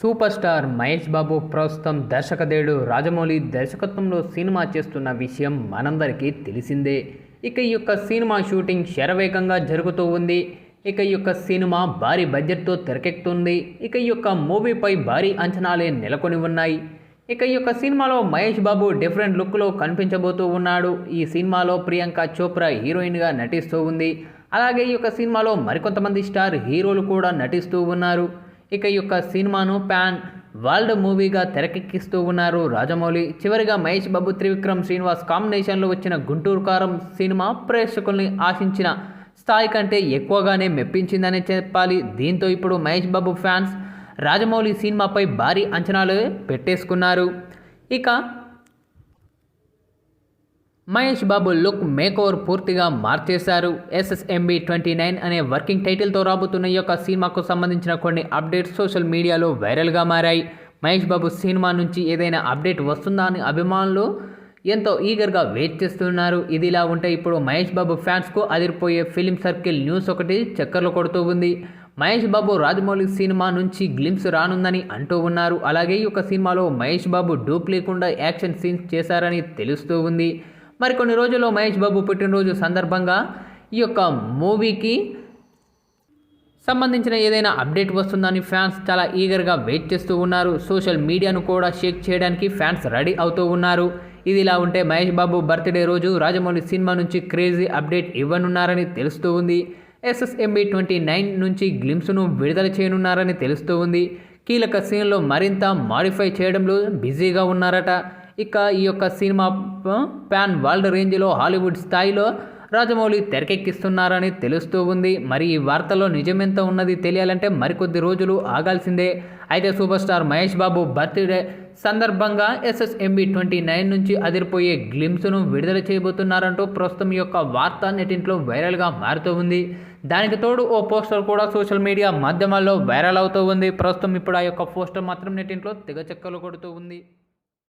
Super star Mahesh బాబు ప్రస్తుతం దర్శకదేడు రాజమౌళి దర్శకత్వంలో cinema చేస్తున్న విషయం మనందరికీ తెలిసిందే. ఇక ఈ యొక్క సినిమా షూటింగ్ శరవేగంగా జరుగుతూ ఉంది. ఇక ఈ యొక్క సినిమా భారీ బడ్జెట్తో తెరకెక్కుతుంది. ఇక ఈ యొక్క మూవీపై భారీ అంచనాలే నెలకొని ఉన్నాయి. ఇక ఈ యొక్క సినిమాలో మహేష్ బాబు డిఫరెంట్ లుక్లో కనిపించబోతూ ఉన్నాడు. ఈ సినిమాలో ప్రియాంక చోప్రా హీరోయిన్గా నటిస్తూ ఉంది. అలాగే ఈ యొక్క సినిమాలో మరికొంతమంది స్టార్ హీరోలు కూడా నటిస్తూ ఉన్నారు. ఇక ఈ యొక్క సినిమాను ప్యాన్ వరల్డ్ మూవీగా తెరకెక్కిస్తూ ఉన్నారు రాజమౌళి. చివరిగా మహేష్ బాబు త్రివిక్రమ్ శ్రీనివాస్ కాంబినేషన్లో వచ్చిన గుంటూరు కారం సినిమా ప్రేక్షకుల్ని ఆశించిన స్థాయి కంటే ఎక్కువగానే మెప్పించిందనే చెప్పాలి. దీంతో ఇప్పుడు మహేష్ బాబు ఫ్యాన్స్ రాజమౌళి సినిమాపై భారీ అంచనాలు పెట్టేసుకున్నారు. ఇక Mahesh Babu look make over పూర్తిగా మార్చేశారు. ఎస్ఎస్ఎంబి ట్వంటీ నైన్ అనే వర్కింగ్ టైటిల్తో రాబోతున్న ఈ యొక్క సినిమాకు సంబంధించిన కొన్ని అప్డేట్స్ సోషల్ మీడియాలో వైరల్గా మారాయి. మహేష్ బాబు సినిమా నుంచి ఏదైనా అప్డేట్ వస్తుందా అని అభిమానులు ఎంతో ఈగర్గా వెయిట్ చేస్తున్నారు. ఇది ఇలా ఉంటే ఇప్పుడు మహేష్ బాబు ఫ్యాన్స్కు అదిరిపోయే ఫిలిం సర్కిల్ న్యూస్ ఒకటి చక్కర్లు కొడుతూ ఉంది. మహేష్ బాబు రాజమౌళి సినిమా నుంచి గ్లిమ్స్ రానుందని అంటూ ఉన్నారు. అలాగే ఈ యొక్క సినిమాలో మహేష్ బాబు డూప్ లేకుండా యాక్షన్ సీన్స్ చేశారని తెలుస్తూ ఉంది. మరికొన్ని రోజుల్లో మహేష్ బాబు పుట్టినరోజు సందర్భంగా ఈ యొక్క మూవీకి సంబంధించిన ఏదైనా అప్డేట్ వస్తుందని ఫ్యాన్స్ చాలా ఈగర్గా వెయిట్ చేస్తూ ఉన్నారు. సోషల్ మీడియాను కూడా షేక్ చేయడానికి ఫ్యాన్స్ రెడీ అవుతూ ఉన్నారు. ఇది ఇలా ఉంటే మహేష్ బాబు బర్త్డే రోజు రాజమౌళి సినిమా నుంచి క్రేజీ అప్డేట్ ఇవ్వనున్నారని తెలుస్తూ ఉంది. ఎస్ఎస్ఎంబి ట్వంటీ నైన్ నుంచి గ్లిమ్స్ను విడుదల చేయనున్నారని తెలుస్తూ ఉంది. కీలక సీన్లో మరింత మాడిఫై చేయడంలో బిజీగా ఉన్నారట. ఇక ఈ యొక్క సినిమా ప్యాన్ వరల్డ్ రేంజ్లో హాలీవుడ్ స్థాయిలో రాజమౌళి తెరకెక్కిస్తున్నారని తెలుస్తూ ఉంది. మరి ఈ వార్తలో నిజమెంత ఉన్నది తెలియాలంటే మరికొద్ది రోజులు ఆగాల్సిందే. అయితే super star Mahesh Babu birthday సందర్భంగా ఎస్ఎస్ఎంబి ట్వంటీ నైన్ నుంచి అదిరిపోయే గ్లిమ్స్ను విడుదల చేయబోతున్నారంటూ ప్రస్తుతం ఈ యొక్క వార్త నెటింట్లో వైరల్గా మారుతూ ఉంది. దానికి తోడు ఓ పోస్టర్ కూడా సోషల్ మీడియా మాధ్యమాల్లో వైరల్ అవుతూ ఉంది. ప్రస్తుతం ఇప్పుడు ఆ యొక్క పోస్టర్ మాత్రం నెటింట్లో తెగచెక్కలు కొడుతూ ఉంది.